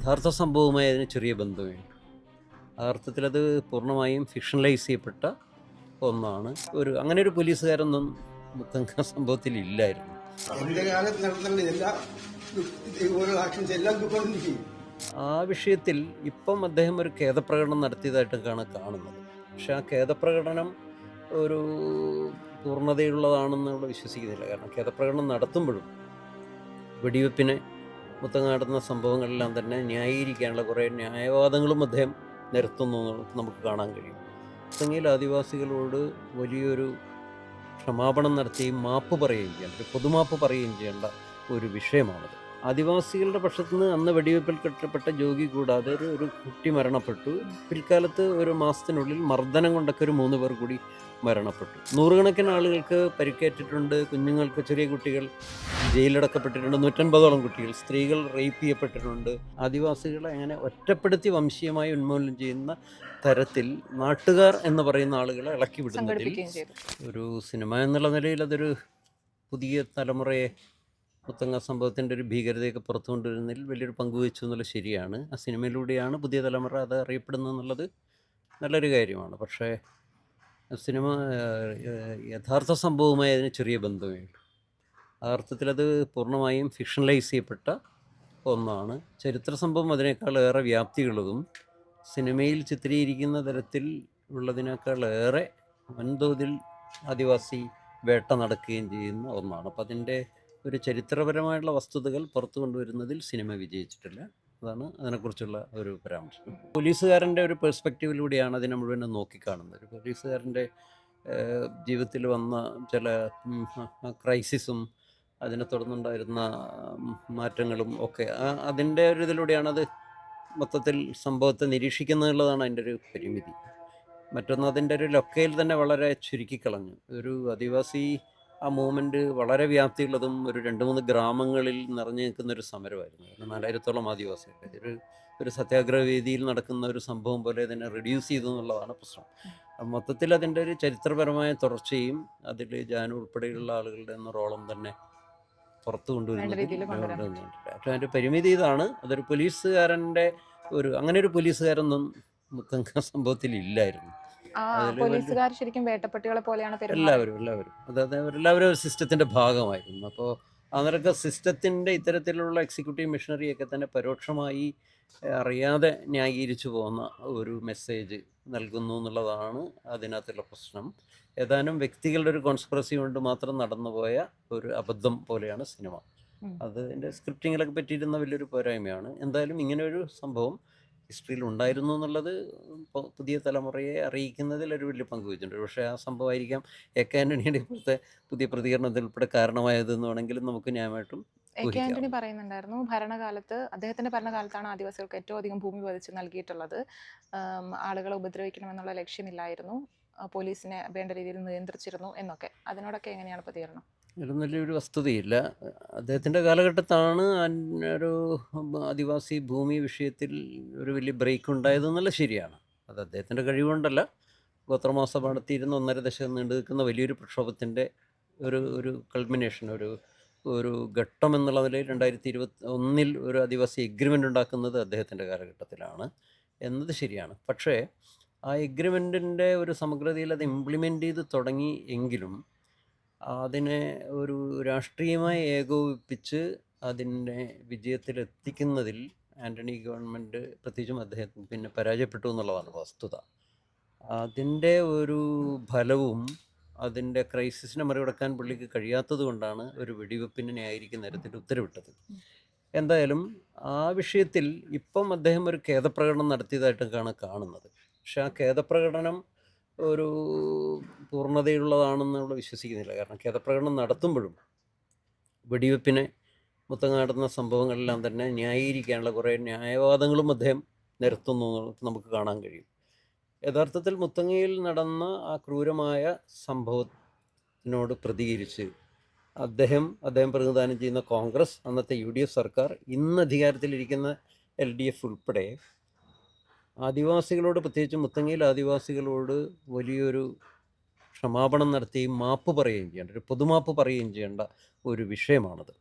യഥാർത്ഥ സംഭവവുമായി അതിന് ചെറിയ ബന്ധമില്ല. അർത്ഥത്തിൽ അത് പൂർണമായും ഫിക്ഷണലൈസ് ചെയ്യപ്പെട്ട ഒന്നാണ്. ഒരു അങ്ങനെ ഒരു പോലീസുകാരൊന്നും മുത്തങ്ക സംഭവത്തിൽ ഇല്ലായിരുന്നു. കാലത്ത് എല്ലാ ആക്ഷൻസ് ആ വിഷയത്തിൽ ഇപ്പം അദ്ദേഹം ഒരു ഖേദപ്രകടനം നടത്തിയതായിട്ടൊക്കെയാണ് കാണുന്നത്. പക്ഷെ ആ ഖേദപ്രകടനം ഒരു പൂർണതയുള്ളതാണെന്നുള്ള വിശ്വസിക്കുന്നില്ല. കാരണം ഖേദപ്രകടനം നടത്തുമ്പോഴും വെടിവെപ്പിനെ മുത്തങ്ങാടുന്ന സംഭവങ്ങളെല്ലാം തന്നെ ന്യായീകരിക്കാനുള്ള കുറേ ന്യായവാദങ്ങളും അദ്ദേഹം നിരത്തുന്നു നമുക്ക് കാണാൻ കഴിയും. മുത്തങ്ങയിൽ ആദിവാസികളോട് വലിയൊരു ക്ഷമാപണം നടത്തുകയും മാപ്പ് പറയുകയും ചെയ്യേണ്ട ഒരു പൊതുമാപ്പ് പറയുകയും ചെയ്യേണ്ട ഒരു വിഷയമാണത്. ആദിവാസികളുടെ പക്ഷത്തു നിന്ന് അന്ന് വെടിവെപ്പിൽ കെട്ടപ്പെട്ട ജോഗി കൂടാതെ ഒരു ഒരു കുട്ടി മരണപ്പെട്ടു. പിൽക്കാലത്ത് ഒരു മാസത്തിനുള്ളിൽ മർദ്ദനം കൊണ്ടൊക്കെ ഒരു മൂന്ന് പേർ കൂടി മരണപ്പെട്ടു. നൂറുകണക്കിന് ആളുകൾക്ക് പരിക്കേറ്റിട്ടുണ്ട്. കുഞ്ഞുങ്ങൾക്ക് ചെറിയ കുട്ടികൾ ജയിലടക്കപ്പെട്ടിട്ടുണ്ട് നൂറ്റൻപതോളം കുട്ടികൾ സ്ത്രീകൾ റേപ്പ് ചെയ്യപ്പെട്ടിട്ടുണ്ട്. ആദിവാസികളെ അങ്ങനെ ഒറ്റപ്പെടുത്തി വംശീയമായി ഉന്മൂലനം ചെയ്യുന്ന തരത്തിൽ നാട്ടുകാർ എന്ന് പറയുന്ന ആളുകളെ ഇളക്കി വിടുന്നതിൽ ഒരു സിനിമ എന്നുള്ള നിലയിൽ അതൊരു പുതിയ തലമുറയെ മുത്തങ്ങ സംഭവത്തിന്റെ ഒരു ഭീകരതയൊക്കെ പുറത്തു കൊണ്ടുവരുന്നതിൽ വലിയൊരു പങ്ക് എന്നുള്ളത് ശരിയാണ്. ആ സിനിമയിലൂടെയാണ് പുതിയ തലമുറ അത് അറിയപ്പെടുന്നത് എന്നുള്ളത് നല്ലൊരു കാര്യമാണ്. പക്ഷേ സിനിമ യഥാർത്ഥ സംഭവവുമായി അതിന് ചെറിയ ബന്ധമേ ഉള്ളൂ. ആ അത് പൂർണമായും ഫിക്ഷണലൈസ് ചെയ്യപ്പെട്ട ഒന്നാണ്. ചരിത്ര സംഭവം അതിനേക്കാൾ ഏറെ വ്യാപ്തിയുള്ളതും സിനിമയിൽ ചിത്രീകരിക്കുന്ന തരത്തിൽ ഉള്ളതിനേക്കാൾ ഏറെ വൻതോതിൽ ആദിവാസി വേട്ട നടക്കുകയും ചെയ്യുന്ന ഒന്നാണ്. അപ്പം അതിന്റെ ഒരു ചരിത്രപരമായിട്ടുള്ള വസ്തുതകൾ പുറത്തു കൊണ്ടുവരുന്നതിൽ സിനിമ വിജയിച്ചിട്ടില്ല. അതാണ് അതിനെക്കുറിച്ചുള്ള ഒരു പരാമർശം. പോലീസുകാരന്റെ ഒരു പെർസ്പെക്റ്റീവിലൂടെയാണ് അതിനെ മുഴുവൻ നോക്കിക്കാണുന്നത്. ഒരു പോലീസുകാരന്റെ ജീവിതത്തിൽ വന്ന ചില ക്രൈസിസും അതിനെ തുടർന്നുണ്ടായിരുന്ന മാറ്റങ്ങളും ഒക്കെ അതിന്റെ ഒരു ഇതിലൂടെയാണത് മൊത്തത്തിൽ സംഭവത്തെ നിരീക്ഷിക്കുന്നുള്ളതാണ് അതിന്റെ ഒരു പരിമിതി. മറ്റൊന്ന് അതിന്റെ ഒരു ലൊക്കയിൽ തന്നെ വളരെ ചുരുക്കിക്കളഞ്ഞു. ഒരു ആദിവാസി ആ മൂവ്മെന്റ് വളരെ വ്യാപ്തിയുള്ളതും ഒരു രണ്ട് മൂന്ന് ഗ്രാമങ്ങളിൽ നിറഞ്ഞു നിൽക്കുന്ന ഒരു സമരമായിരുന്നു. ഒരു നാലായിരത്തോളം ആദിവാസികൾ. ഒരു ഒരു സത്യാഗ്രഹ വേദിയിൽ നടക്കുന്ന ഒരു സംഭവം പോലെ തന്നെ റിഡ്യൂസ് ചെയ്തു എന്നുള്ളതാണ് പ്രശ്നം. മൊത്തത്തിൽ അതിന്റെ ഒരു ചരിത്രപരമായ തുടർച്ചയും അതിൽ ജാനു ഉൾപ്പെടെയുള്ള ആളുകളുടെ എന്ന റോളും തന്നെ പുറത്തു കൊണ്ടുവരുന്നത് പക്ഷേ അതിന്റെ പരിമിതി ഇതാണ്. അതൊരു പോലീസുകാരന്റെ ഒരു അങ്ങനെ ഒരു പോലീസുകാരൊന്നും മുത്തങ്ക സംഭവത്തിൽ ഇല്ലായിരുന്നു. പോലീസുകാർ ശരിക്കും വേട്ടപ്പട്ടികളെ പോലെയാണ് എല്ലാവരും എല്ലാവരും. അതായത് എല്ലാവരും ഒരു സിസ്റ്റത്തിന്റെ ഭാഗമായിരുന്നു. അപ്പോൾ അന്നേരമൊക്കെ സിസ്റ്റത്തിന്റെ ഇത്തരത്തിലുള്ള എക്സിക്യൂട്ടീവ് മെഷീനറിയൊക്കെ തന്നെ പരോക്ഷമായി അറിയാതെ ന്യായീകരിച്ചു പോകുന്ന ഒരു മെസ്സേജ് നൽകുന്നു എന്നുള്ളതാണ് അതിനകത്തുള്ള പ്രശ്നം. ഏതാനും വ്യക്തികളുടെ ഒരു കോൺസ്പിറസി കൊണ്ട് മാത്രം നടന്നുപോയ ഒരു അബദ്ധം പോലെയാണ് സിനിമ. അത് അതിന്റെ സ്ക്രിപ്റ്റിങ്ങിലൊക്കെ പറ്റിയിരുന്ന വലിയൊരു പോരായ്മയാണ്. എന്തായാലും ഇങ്ങനെ ഒരു സംഭവം ഹിസ്റ്ററിയിൽ ഉണ്ടായിരുന്നു എന്നുള്ളത് പുതിയ തലമുറയെ അറിയിക്കുന്നതിൽ ഒരു വലിയ പങ്ക് വഹിച്ചിട്ടുണ്ട്. പക്ഷേ ആ സംഭവമായിരിക്കാം എ കെ ആന്റണിയുടെ ഇപ്പോഴത്തെ പുതിയ പ്രതികരണത്തിൽ ഉൾപ്പെടെ കാരണമായതെന്ന് വേണമെങ്കിലും നമുക്ക് ന്യായമായിട്ടും എ കെ ആന്റണി പറയുന്നുണ്ടായിരുന്നു ഭരണകാലത്ത് അദ്ദേഹത്തിന്റെ ഭരണകാലത്താണ് ആദിവാസികൾക്ക് ഏറ്റവും അധികം ഭൂമി പതിച്ച് നൽകിയിട്ടുള്ളത്. ആളുകളെ ഉപദ്രവിക്കണമെന്നുള്ള ലക്ഷ്യമില്ലായിരുന്നു. പോലീസിനെ വേണ്ട രീതിയിൽ നിയന്ത്രിച്ചിരുന്നു എന്നൊക്കെ. അതിനോടൊക്കെ എങ്ങനെയാണ് പ്രതികരണം? ഒരു വസ്തുതയില്ല. അദ്ദേഹത്തിന്റെ കാലഘട്ടത്താണ് ഒരു ആദിവാസി ഭൂമി വിഷയത്തിൽ ഒരു വലിയ ബ്രേക്ക് ഉണ്ടായതെന്നല്ല ശരിയാണ്. അത് അദ്ദേഹത്തിന്റെ കഴിവുകൊണ്ടല്ല. ഗോത്രമാസ നടത്തിയിരുന്ന ഒന്നര ദശകം നീണ്ടു നിൽക്കുന്ന വലിയൊരു പ്രക്ഷോഭത്തിന്റെ ഒരു ഒരു കൾമിനേഷൻ ഒരു ഒരു ഘട്ടം എന്നുള്ള നിലയിൽ രണ്ടായിരത്തി ഇരുപത്തി ഒന്നിൽ ഒരു ആദിവാസി എഗ്രിമെന്റ് ഉണ്ടാക്കുന്നത് അദ്ദേഹത്തിന്റെ കാലഘട്ടത്തിലാണ് എന്നത് ശരിയാണ്. പക്ഷേ ആ എഗ്രിമെന്റിന്റെ ഒരു സമഗ്രതയിൽ അത് ഇംപ്ലിമെന്റ് ചെയ്ത് തുടങ്ങി എങ്കിലും അതിനെ ഒരു രാഷ്ട്രീയമായി ഏകോപിപ്പിച്ച് അതിന്റെ വിജയത്തിലെത്തിക്കുന്നതിൽ ആന്റണി ഗവൺമെന്റ് പ്രത്യേകിച്ചും അദ്ദേഹത്തിന് പിന്നെ പരാജയപ്പെട്ടു എന്നുള്ളതാണ് വസ്തുത. അതിന്റെ ഒരു ഫലവും അതിന്റെ ക്രൈസിസിനെ മറികടക്കാൻ പുള്ളിക്ക് കഴിയാത്തത് കൊണ്ടാണ് ഒരു വെടിവെപ്പിനെ ന്യായീകരിക്കുന്ന തരത്തിൽ ഉത്തരവിട്ടത്. എന്തായാലും ആ വിഷയത്തിൽ ഇപ്പം അദ്ദേഹം ഒരു ഖേദപ്രകടനം നടത്തിയതായിട്ടൊക്കെയാണ് കാണുന്നത്. പക്ഷേ ആ ഖേദപ്രകടനം ഒരു പൂർണതയുള്ളതാണെന്നുള്ള വിശ്വസിക്കുന്നില്ല. കാരണം ഖേദപ്രകടനം നടത്തുമ്പോഴും വെടിവെപ്പിനെ മുത്തങ്ങാടുന്ന സംഭവങ്ങളെല്ലാം തന്നെ ന്യായീകരിക്കാനുള്ള കുറേ ന്യായവാദങ്ങളും അദ്ദേഹം നിരത്തുന്നു നമുക്ക് കാണാൻ കഴിയും. യഥാർത്ഥത്തിൽ മുത്തങ്ങയിൽ നടന്ന ആ ക്രൂരമായ സംഭവത്തിനോട് പ്രതികരിച്ച് അദ്ദേഹം അദ്ദേഹം പ്രതിനിധാനം ചെയ്യുന്ന കോൺഗ്രസ് അന്നത്തെ യു ഡി എഫ് സർക്കാർ ഇന്ന് അധികാരത്തിലിരിക്കുന്ന എൽ ഡി എഫ് ഉൾപ്പെടെ ആദിവാസികളോട് പ്രത്യേകിച്ച് മുത്തങ്ങയിൽ ആദിവാസികളോട് വലിയൊരു ക്ഷമാപണം നടത്തുകയും മാപ്പ് പറയുകയും ചെയ്യേണ്ട ഒരു പൊതുമാപ്പ് പറയുകയും ചെയ്യേണ്ട ഒരു വിഷയമാണത്.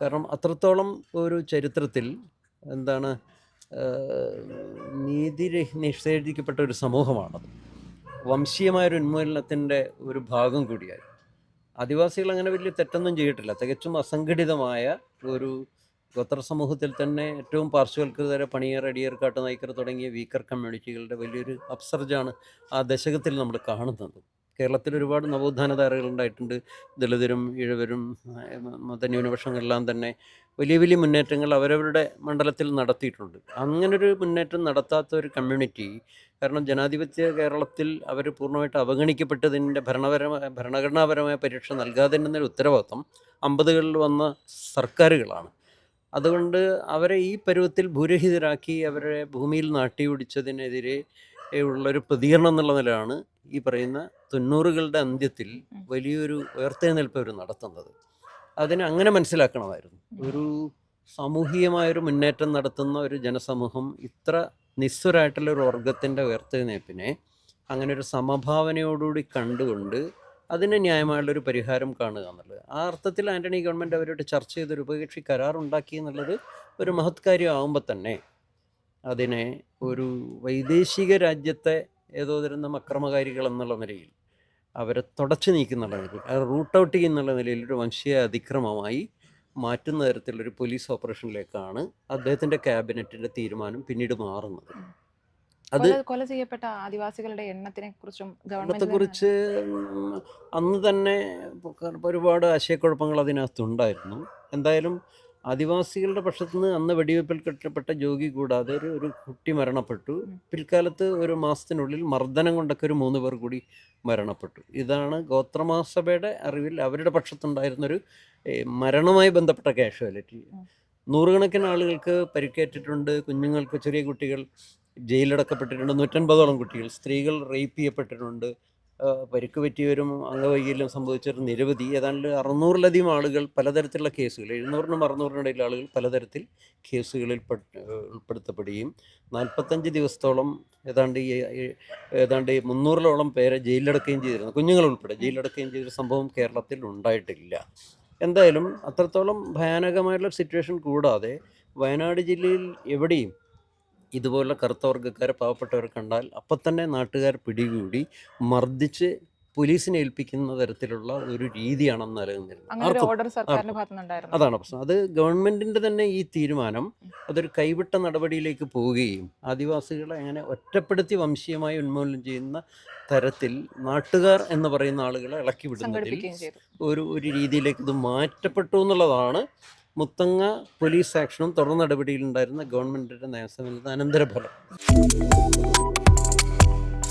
കാരണം അത്രത്തോളം ഒരു ചരിത്രത്തിൽ എന്താണ് നീതി നിഷേധിക്കപ്പെട്ട ഒരു സമൂഹമാണത്. വംശീയമായൊരു ഉന്മൂലനത്തിന്റെ ഒരു ഭാഗം കൂടിയായി. ആദിവാസികൾ അങ്ങനെ വലിയ തെറ്റൊന്നും ചെയ്തിട്ടില്ല. തികച്ചും അസംഘടിതമായ ഒരു ഗോത്ര സമൂഹത്തിൽ തന്നെ ഏറ്റവും പാർശ്വവൽകൃതരെ പണിയർ അടിയർ നയിക്കർ തുടങ്ങിയ വീക്കർ കമ്മ്യൂണിറ്റികളുടെ വലിയൊരു അപ്സർജാണ് ആ ദശകത്തിൽ നമ്മൾ കാണുന്നത്. കേരളത്തിൽ ഒരുപാട് നവോത്ഥാന ധാരകളുണ്ടായിട്ടുണ്ട് ദളിതരും ഇഴവരും മതന്യൂനപക്ഷങ്ങളെല്ലാം തന്നെ വലിയ വലിയ മുന്നേറ്റങ്ങൾ അവരവരുടെ മണ്ഡലത്തിൽ നടത്തിയിട്ടുണ്ട്. അങ്ങനൊരു മുന്നേറ്റം നടത്താത്ത ഒരു കമ്മ്യൂണിറ്റി കാരണം ജനാധിപത്യ കേരളത്തിൽ അവർ പൂർണമായിട്ട് അവഗണിക്കപ്പെട്ടതിന്റെ ഭരണപരമായ ഭരണഘടനാപരമായ പരീക്ഷ നൽകാതിരുന്നൊരു ഉത്തരവാദിത്വം അമ്പതുകളിൽ വന്ന സർക്കാരുകളാണ്. അതുകൊണ്ട് അവരെ ഈ പരുവത്തിൽ ഭൂരഹിതരാക്കി അവരെ ഭൂമിയിൽ നാട്ടിയോടിച്ചതിനെതിരെ ഉള്ളൊരു പ്രതികരണം എന്നുള്ള നിലയാണ് ഈ പറയുന്ന തൊണ്ണൂറുകളുടെ അന്ത്യത്തിൽ വലിയൊരു ഉയർത്തെഴുന്നേൽപ്പ് അവർ നടത്തുന്നത്. അതിനെ അങ്ങനെ മനസ്സിലാക്കണമായിരുന്നു. ഒരു സാമൂഹികമായൊരു മുന്നേറ്റം നടത്തുന്ന ഒരു ജനസമൂഹം ഇത്ര നിസ്വരായിട്ടുള്ള ഒരു വർഗത്തിന്റെ ഉയർത്തെഴുന്നേൽപ്പിനെ അങ്ങനെ ഒരു സമഭാവനയോടുകൂടി കണ്ടുകൊണ്ട് അതിന് ന്യായമായുള്ളൊരു പരിഹാരം കാണുക എന്നുള്ളത്. ആ അർത്ഥത്തിൽ ആന്റണി ഗവൺമെന്റ് അവരോട് ചർച്ച ചെയ്തൊരു ഉഭയകക്ഷി കരാർ ഉണ്ടാക്കി എന്നുള്ളത് ഒരു മഹത് കാര്യമാകുമ്പോൾ തന്നെ അതിനെ ഒരു വൈദേശിക രാജ്യത്തെ ഏതോ തരുന്ന അക്രമകാരികൾ എന്നുള്ള നിലയിൽ അവരെ തുടച്ചു നീക്കുന്നുള്ള നിലയിൽ അത് റൂട്ട് ഔട്ട് ചെയ്യുന്നുള്ള നിലയിൽ ഒരു വംശീയ അതിക്രമമായി മാറ്റുന്ന തരത്തിലൊരു പോലീസ് ഓപ്പറേഷനിലേക്കാണ് അദ്ദേഹത്തിന്റെ ക്യാബിനറ്റിന്റെ തീരുമാനം പിന്നീട് മാറുന്നത്. അത് കൊല ചെയ്യപ്പെട്ട ആദിവാസികളുടെ എണ്ണത്തിനെ കുറിച്ചും കുറിച്ച് അന്ന് തന്നെ ഒരുപാട് ആശയക്കുഴപ്പങ്ങൾ അതിനകത്തുണ്ടായിരുന്നു. എന്തായാലും ആദിവാസികളുടെ പക്ഷത്തു നിന്ന് അന്ന് വെടിവെപ്പിൽ കെട്ടപ്പെട്ട ജോഗി കൂടാതെ ഒരു ഒരു കുട്ടി മരണപ്പെട്ടു. പിൽക്കാലത്ത് ഒരു മാസത്തിനുള്ളിൽ മർദ്ദനം കൊണ്ടൊക്കെ ഒരു മൂന്ന് പേർ കൂടി മരണപ്പെട്ടു. ഇതാണ് ഗോത്രമാസഭയുടെ അറിവിൽ അവരുടെ പക്ഷത്തുണ്ടായിരുന്നൊരു മരണവുമായി ബന്ധപ്പെട്ട കാഷ്വാലിറ്റി. നൂറുകണക്കിന് ആളുകൾക്ക് പരിക്കേറ്റിട്ടുണ്ട്. കുഞ്ഞുങ്ങൾക്ക് ചെറിയ കുട്ടികൾ ജയിലടക്കപ്പെട്ടിട്ടുണ്ട് നൂറ്റൻപതോളം കുട്ടികൾ സ്ത്രീകൾ റേപ്പ് ചെയ്യപ്പെട്ടിട്ടുണ്ട്. പരിക്ക് പറ്റിയവരും അംഗവൈകല്യം സംഭവിച്ചവരും നിരവധി. ഏതാണ്ട് അറുന്നൂറിലധികം ആളുകൾ പലതരത്തിലുള്ള കേസുകൾ എഴുന്നൂറിനും അറുന്നൂറിനും ഇടയിൽ ആളുകൾ പലതരത്തിൽ കേസുകളിൽ ഉൾപ്പെടുത്തപ്പെടുകയും നാൽപ്പത്തഞ്ച് ദിവസത്തോളം ഏതാണ്ട് ഏതാണ്ട് മുന്നൂറിലോളം പേരെ ജയിലിലടക്കുകയും ചെയ്തിരുന്നു. കുഞ്ഞുങ്ങൾ ഉൾപ്പെടെ ജയിലിലടക്കുകയും ചെയ്തൊരു സംഭവം കേരളത്തിൽ ഉണ്ടായിട്ടില്ല. എന്തായാലും അത്രത്തോളം ഭയാനകമായിട്ടുള്ള സിറ്റുവേഷൻ കൂടാതെ വയനാട് ജില്ലയിൽ എവിടെയും ഇതുപോലെ കറുത്ത വർഗക്കാരെ പാവപ്പെട്ടവരെ കണ്ടാൽ അപ്പം തന്നെ നാട്ടുകാർ പിടികൂടി മർദ്ദിച്ച് പോലീസിനെ ഏൽപ്പിക്കുന്ന തരത്തിലുള്ള ഒരു നിലനിന്നിരുന്നത് ഓർഡർ സർക്കാരിന്റെ ആർക്കും. അതാണ് പ്രശ്നം. അത് ഗവൺമെന്റിന്റെ തന്നെ ഈ തീരുമാനം അതൊരു കൈവിട്ട നടപടിയിലേക്ക് പോവുകയും ആദിവാസികളെ അങ്ങനെ ഒറ്റപ്പെടുത്തി വംശീയമായി ഉന്മൂലനം ചെയ്യുന്ന തരത്തിൽ നാട്ടുകാർ എന്ന് പറയുന്ന ആളുകളെ ഇളക്കി വിടുന്നതിൽ ഒരു ഒരു രീതിയിലേക്ക് ഇത് മാറ്റപ്പെട്ടു എന്നുള്ളതാണ് മുത്തങ്ങ പോലീസ് ആക്ഷനും തുടർ നടപടിയിലുണ്ടായിരുന്ന ഗവൺമെന്റിന്റെ നയസമയത്ത് അനന്തരഫലം